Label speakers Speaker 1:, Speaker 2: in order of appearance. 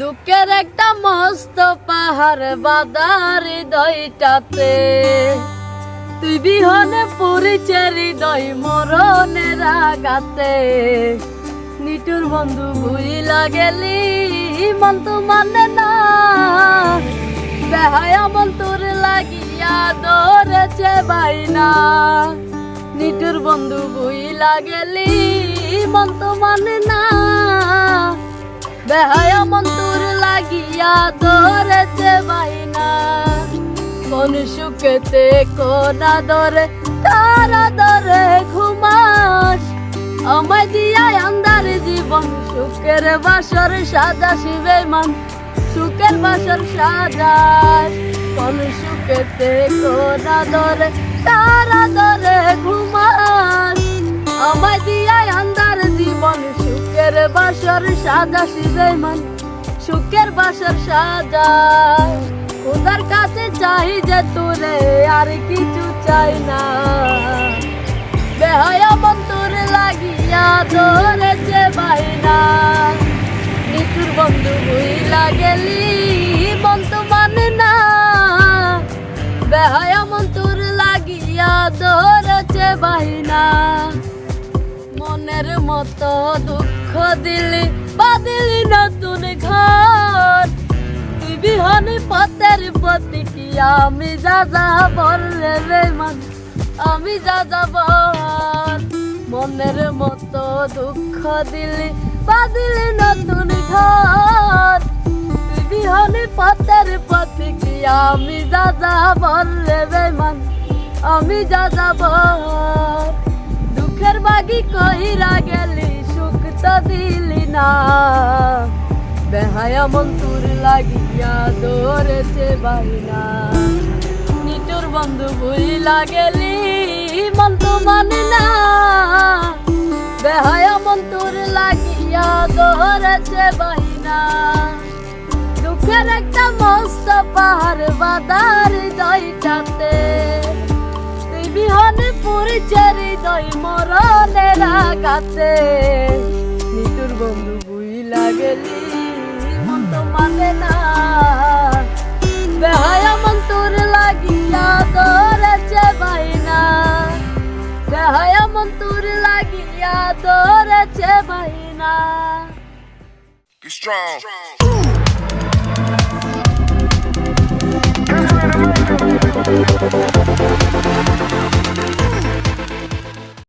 Speaker 1: দুঃখের একটা মস্ত পাহাড় বাদার দইটাতে তুই বিহনে পড়েছে দই মরণের আগাতে নিটুর বন্ধু ভুইলা গেলি, মন তো মানে না। বেহায়া মন তোর লাগিয়া ধরেছে বাইনা। নিটুর বন্ধু ভুইলা গেলি, মন তো মানে না। বেহায়া মন ধরেছে বাইনা কোন সুখেতে কোনা ধরে তারা ধরে ঘুমাস। আমায় দিয়া আন্দার জীবন, সুখের বাসর সাজা শিবে মান, সুখের বাসর সাজাস। কোন সুখেতে কোনা ধরে তারা ধরে ঘুমাস। আমায় দিয়া আন্দার জীবন, সুখের বাসর সাজা শিবে মান সুখের বাসর সাজায় খোদার কাছে চাই যে তোরে আর কিছু চাই না। বেহায়া তোর লাগিয়া ধরেছে বাইনা নিচুর বন্ধু হইলা গেলি তো মানে না। বেহায়া মন তোর লাগিয়া ধরেছে বাইনা মনের মতো দুঃখ দিলি বিহনে পথের প্রতীকী, আমি যা যা বললে রে মান, আমি যা যাব মনের মতো দুঃখ দিলি বাদিলি নতুন ঘর। বিহনে পথের প্রতীকী, আমি যা যা বললে রে মান, আমি যা যাব দুঃখের বাগি কহিরা গেলি, সুখ তো দিলি না। বেহায়া মন তোর লাগিয়া দৌড়েছে বাইনা। নিটুর বন্ধু ভুইলা গেলি মন তো মানে না। বেহায়া মন তোর লাগিয়া দৌড়েছে বাইনা। দুঃখের একটা মস্ত পাহাড় বাদার দইটাতে তুই বিহনে পড়েছে হৃদয় মরণের আঘাতে। বেহায়া মন তোর লাগিয়া ধরেছে বাইনা
Speaker 2: strong.
Speaker 3: Strong.